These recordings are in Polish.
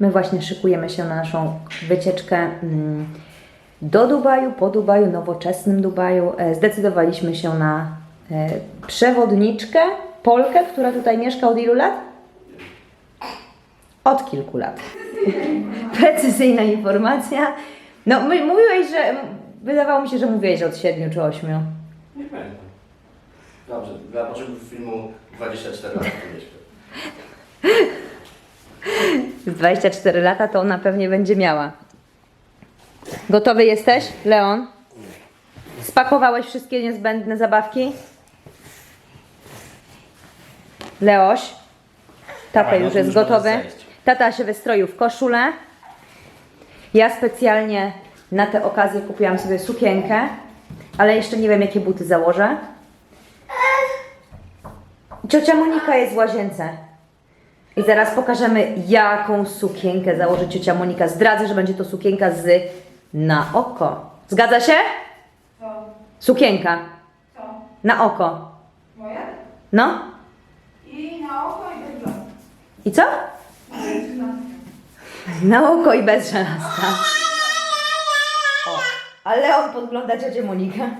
My właśnie szykujemy się na naszą wycieczkę mm, do Dubaju, po Dubaju, nowoczesnym Dubaju. E, Zdecydowaliśmy się na e, przewodniczkę, Polkę, która tutaj mieszka od ilu lat? Od kilku lat. Precyzyjna informacja. No, my, mówiłeś, że. Wydawało mi się, że mówiłeś, że od 7 czy 8. Nie pamiętam. Dobrze, dla potrzeby filmu 24 lata to mieszka. Z 24 lata to ona pewnie będzie miała. Gotowy jesteś, Leon? Spakowałeś wszystkie niezbędne zabawki? Leoś? Tata Dawaj, no już to jest już gotowy. zejść. Tata się wystroił w koszulę. Ja specjalnie na tę okazję kupiłam sobie sukienkę, ale jeszcze nie wiem, jakie buty założę. Ciocia Monika jest w łazience. I zaraz pokażemy, jaką sukienkę założy ciocia Monika. Zdradzę, że będzie to sukienka z na oko. Zgadza się? Co? Sukienka. Co? Na oko. Moje? No? I na oko i bez blasku. I co? Na oko i bez żelazka. O, ale on podgląda ciocię Monikę.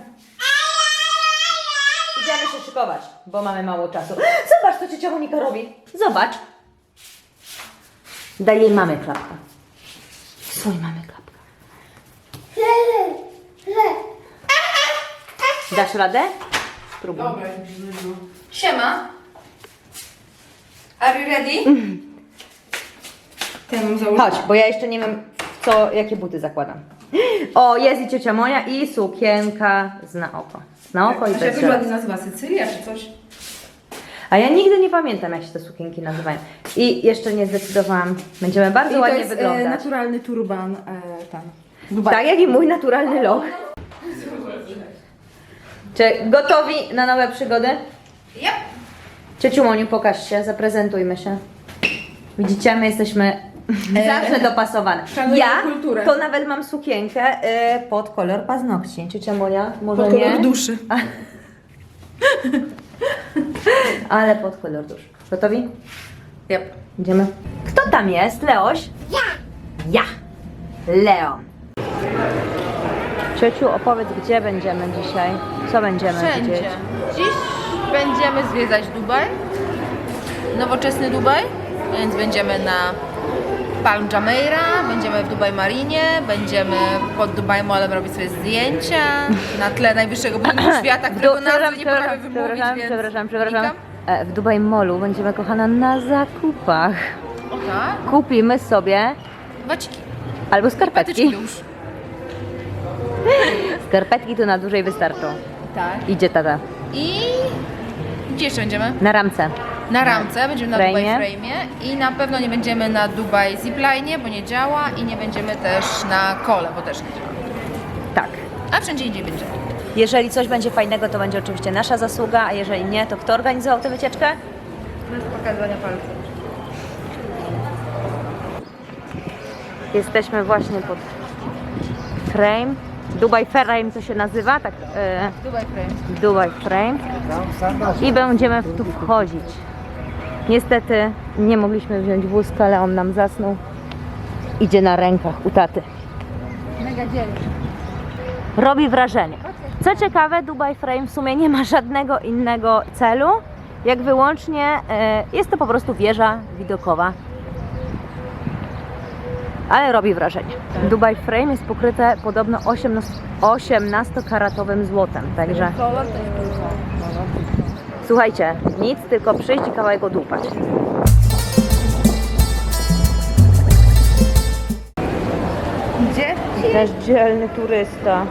Idziemy się szykować, bo mamy mało czasu. Zobacz, co ciocia Monika robi. Zobacz. Daj jej mamy klapkę. Swojej mamy klapkę. Dasz radę? Spróbuj. Dobra, Siema. Are you ready? To ja mam założyć. Chodź, bo ja jeszcze nie wiem, w co, jakie buty zakładam. O, jest i ciocia moja i sukienka z na oko. Z na oko i A się bez żelaza. ładnie nazywa Sycylia czy coś? A ja nigdy nie pamiętam, jak się te sukienki nazywają. I jeszcze nie zdecydowałam. Będziemy bardzo I to ładnie jest e, wyglądać. naturalny turban e, tak jak i mój naturalny look. Czy gotowi na nowe przygody? Yep. Ciociu Moniu, pokaż się, zaprezentujmy się. Widzicie, my jesteśmy zawsze dopasowane. Ja kulturę. to nawet mam sukienkę y, pod kolor paznokci. Ciocia Monia, może Pod nie? kolor duszy. Ale pod kolor dusz. Gotowi? Yep. Idziemy. Kto tam jest? Leoś? Ja! Ja! Leon. Ciociu, opowiedz, gdzie będziemy dzisiaj? Co będziemy Wszędzie. widzieć? Dziś będziemy zwiedzać Dubaj, nowoczesny Dubaj, więc będziemy na Palm Jumeirah, będziemy w Dubaj Marinie, będziemy pod Dubaj Mallem robić sobie zdjęcia na tle najwyższego budynku świata, którego nazwy nie potrafię przepraszam, wymówić, przepraszam, więc przepraszam, przepraszam. unikam. E, W Dubaj Mallu będziemy, kochana, na zakupach. O tak, Kupimy sobie waciki, albo patyczki skarpetki. już. Skarpetki to na dłużej wystarczą. Tak. Idzie tata. I gdzie jeszcze będziemy? Na ramce. Na ramce, będziemy na. Dubaj Frame'ie i na pewno nie będziemy na Dubaj Zipline, bo nie działa i nie będziemy też na kole, bo też nie działa. Tak. A wszędzie indziej będzie. Jeżeli coś będzie fajnego, to będzie oczywiście nasza zasługa, a jeżeli nie, to kto organizował tę wycieczkę? Bez pokazywania palców. Jesteśmy właśnie pod frame. Dubai Frame to się nazywa, tak? E, Dubaj Frame. Dubai Frame. I będziemy tu wchodzić. Niestety nie mogliśmy wziąć wózka, ale on nam zasnął. Idzie na rękach u taty. Mega dzień. Robi wrażenie. Co ciekawe, Dubai Frame w sumie nie ma żadnego innego celu, jak wyłącznie e, jest to po prostu wieża widokowa. Ale robi wrażenie. Dubai Frame jest pokryte podobno 18 18-karatowym złotem, także słuchajcie, nic, tylko przyjść i kawałek odłupać. Gdzie? Też dzielny turysta.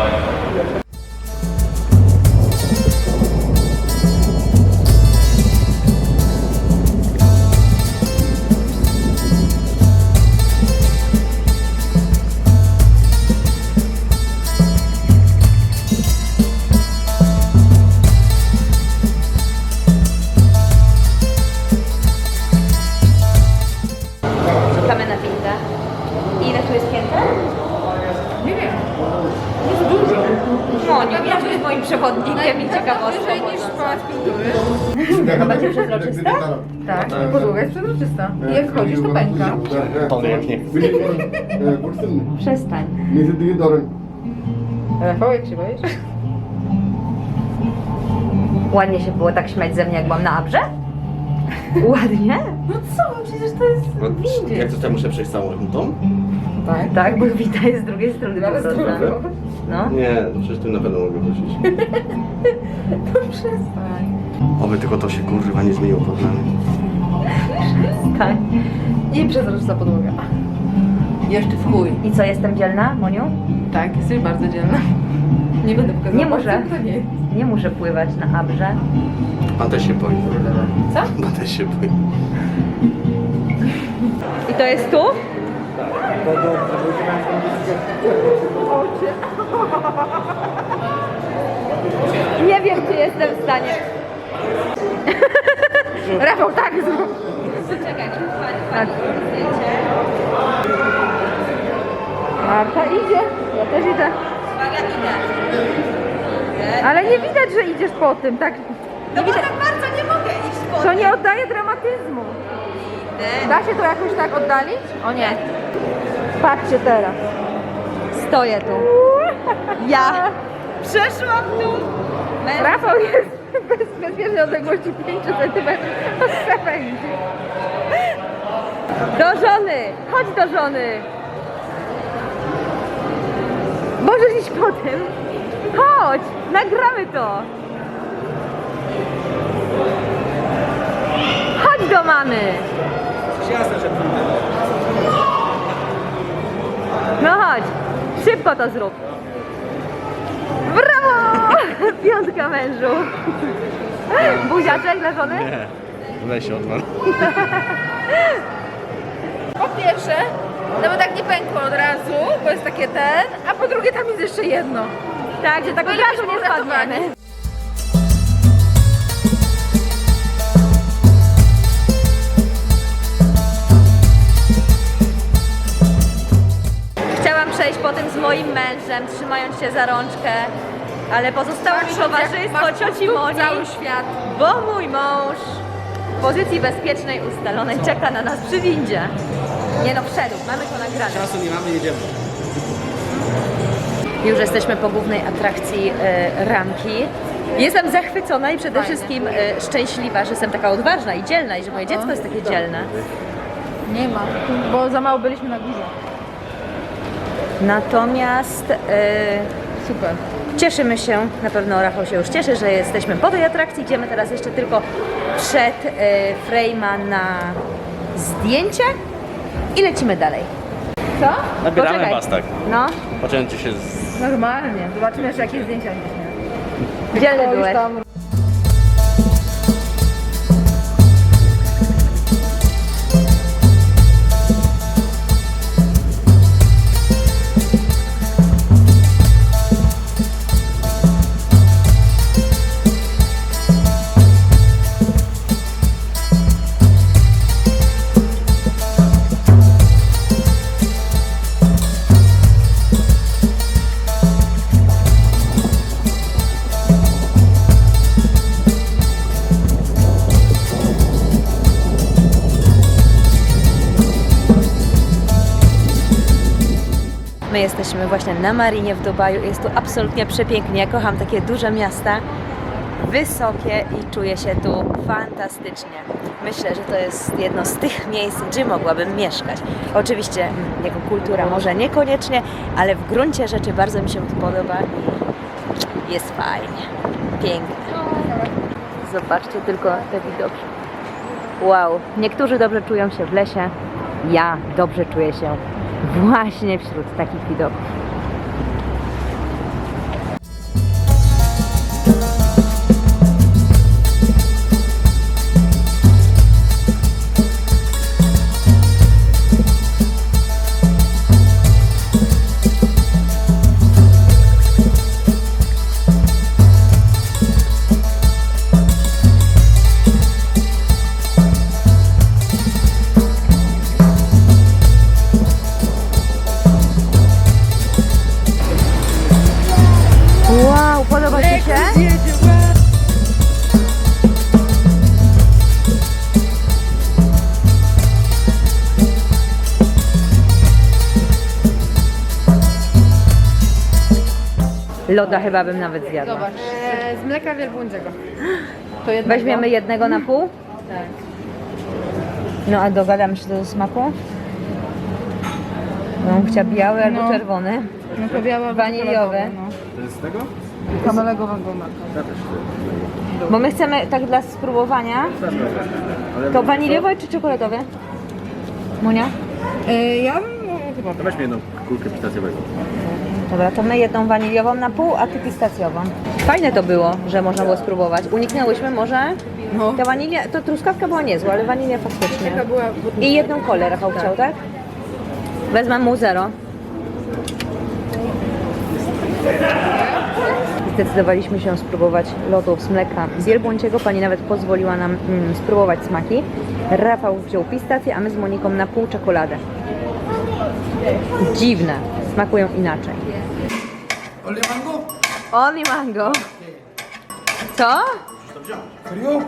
Czekamy przezroczyste? Tak, podłoga jest przezroczysta. I jak wchodzisz, to pęka. Tony jak nie. Przestań. Rafał, jak się boisz? Ładnie się było tak śmiać ze mnie, jak byłam na Abrze? Ładnie? No co, przecież to jest windzie. Jak to tutaj muszę przejść całą rutą? Tak. Tak, bo Wita jest z drugiej strony po drugą. No. Nie, przecież tu na pewno mogę wrócić. Przestań. Oby tylko to się kurwa nie zmieniło pod nami. Tak. I przezroczysta podłoga. Jeszcze w chuj. I co, jestem dzielna, Moniu? Tak, jesteś bardzo dzielna. Nie będę pokazała. Nie może. palcem, To nie. Nie muszę pływać na Abrze. Pan też się boi. Co? Pan też się boi. I to jest tu? Nie wiem, czy jestem w stanie. Rafał, tak zrób. Poczekaj, Tak. Marta idzie. Ja też idę. Uwaga, idę. Ale nie widać, że idziesz po tym, tak? No bo tak bardzo nie mogę iść po To nie oddaje dramatyzmu. Da się to jakoś tak oddalić? O nie, Patrzcie teraz. stoję tu. Ja przeszłam tu. Męż- Rafał jest w bezpiecznej odległości 5 cm od krawędzi. Do żony! Chodź do żony! Możesz iść po tym? Chodź! Nagramy to! Chodź do mamy! No chodź! Szybko to zrób! Piątka mężu! Buziaczek dla żony? Nie. Weź się odwal. Po pierwsze, no bo tak nie pękło od razu, bo jest takie ten, a po drugie tam jest jeszcze jedno. Tak, że tak od razu nie spadniemy. Chciałam przejść po tym z moim mężem, trzymając się za rączkę, ale pozostało mi towarzystwo cioci Moni, Cały świat. bo mój mąż w pozycji bezpiecznej ustalonej czeka na nas przy windzie. Nie no, wszedł, mamy to nagrane. Czasu nie mamy, jedziemy. Już jesteśmy po głównej atrakcji e, ramki. Jestem zachwycona i przede Fajnie. wszystkim e, szczęśliwa, że jestem taka odważna i dzielna i że moje dziecko jest takie dzielne. Nie ma, bo za mało byliśmy na górze. Natomiast e, Super. Cieszymy się, na pewno Rafał się już cieszy, że jesteśmy po tej atrakcji. Idziemy teraz jeszcze tylko przed Frejma na zdjęcie i lecimy dalej. Co? Nabieramy Poczekaj. was tak. No, Poczęcie się z... Normalnie. Zobaczymy jeszcze jakie zdjęcia mieliśmy. dzielny byłeś. My jesteśmy właśnie na Marinie w Dubaju. Jest tu absolutnie przepięknie. Ja kocham takie duże miasta, wysokie i czuję się tu fantastycznie. Myślę, że to jest jedno z tych miejsc, gdzie mogłabym mieszkać. Oczywiście mm, jako kultura może niekoniecznie, ale w gruncie rzeczy bardzo mi się tu podoba i jest fajnie, pięknie. Zobaczcie tylko te widoki. Wow, niektórzy dobrze czują się w lesie, ja dobrze czuję się właśnie wśród takich widoków. Loda chyba bym nawet zjadła. Zobacz, e, z mleka wielbłądzego. To Weźmiemy jednego na pół? Tak. No a dogadamy się do smaku? No, chciała biały albo No. czerwony. No to biała Waniliowe. To jest z tego? Ja też chcę. Bo my chcemy tak dla spróbowania. Ale To waniliowe czy czekoładowe? Monia? E, ja bym no, chyba To weźmy jedną kulkę pistacjowego. Dobra, to my jedną waniliową na pół, a ty pistacjową. Fajne to było, że można było spróbować. Uniknęłyśmy może. No. Ta wanilia, to truskawka była niezła, ale wanilia faktycznie. Taka była... I jedną kolę Rafał chciał, tak? Wezmę mu zero. Zdecydowaliśmy się spróbować lodów z mleka wielbłąciego. Pani nawet pozwoliła nam mm, spróbować smaki. Rafał wziął pistację, a my z Moniką na pół czekoladę. Dziwne. Smakują inaczej. Only mango? Only mango. Co?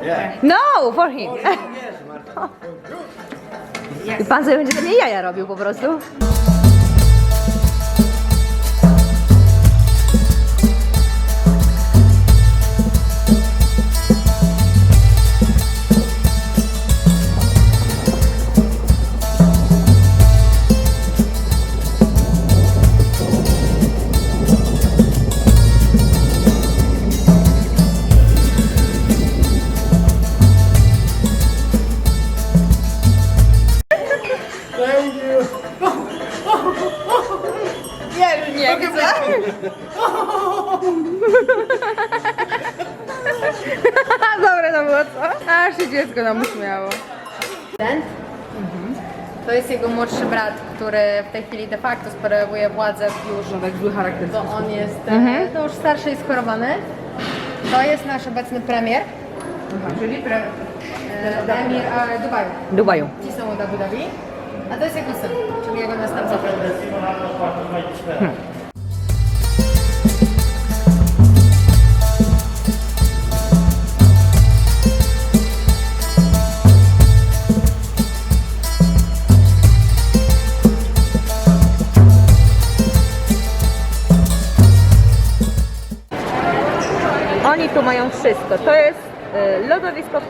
Yeah. No, for him. I pan sobie będzie ze mnie jaja robił po prostu. Co? Aż się dziecko nam uśmiało. Ten? To jest jego młodszy brat, który w tej chwili de facto sprawuje władzę już. No tak zły charakter. Bo on jest e, to już starszy i schorowany. To jest nasz obecny premier. Czyli pre... E, emir e, Dubaju. Dubaju. Ci są od Abu Dhabi. A to jest jego syn, czyli jego następca. Oni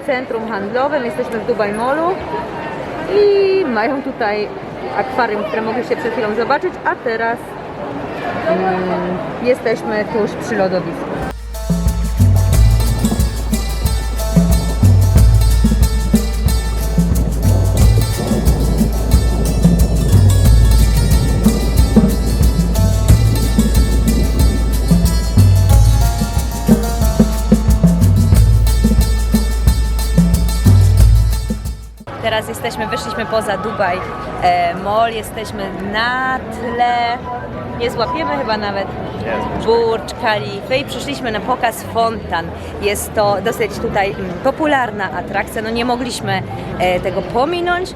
centrum handlowym. Jesteśmy w Dubai Mallu i mają tutaj akwarium, które mogliście przed chwilą zobaczyć, a teraz mm, jesteśmy tuż przy lodowisku. Wyszliśmy poza Dubaj e, Mall, jesteśmy na tle, nie złapiemy chyba nawet Burcz Khalifa i przyszliśmy na pokaz fontan. Jest to dosyć tutaj mm, popularna atrakcja, no nie mogliśmy e, tego pominąć.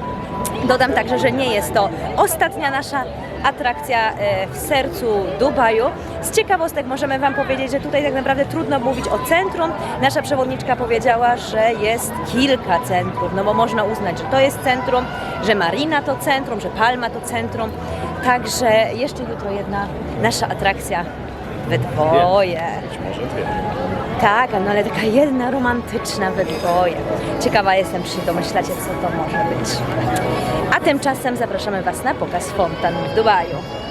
Dodam także, że nie jest to ostatnia nasza atrakcja e, w sercu Dubaju. Z ciekawostek możemy Wam powiedzieć, że tutaj tak naprawdę trudno mówić o centrum. Nasza przewodniczka powiedziała, że jest kilka centrów, no bo można uznać, że to jest centrum, że Marina to centrum, że Palma to centrum. Także jeszcze jutro jedna nasza atrakcja we dwoje. Być może dwie. Tak, no ale taka jedna romantyczna we. Ciekawa jestem, czy się domyślacie, co to może być. A tymczasem zapraszamy Was na pokaz fontan w Dubaju.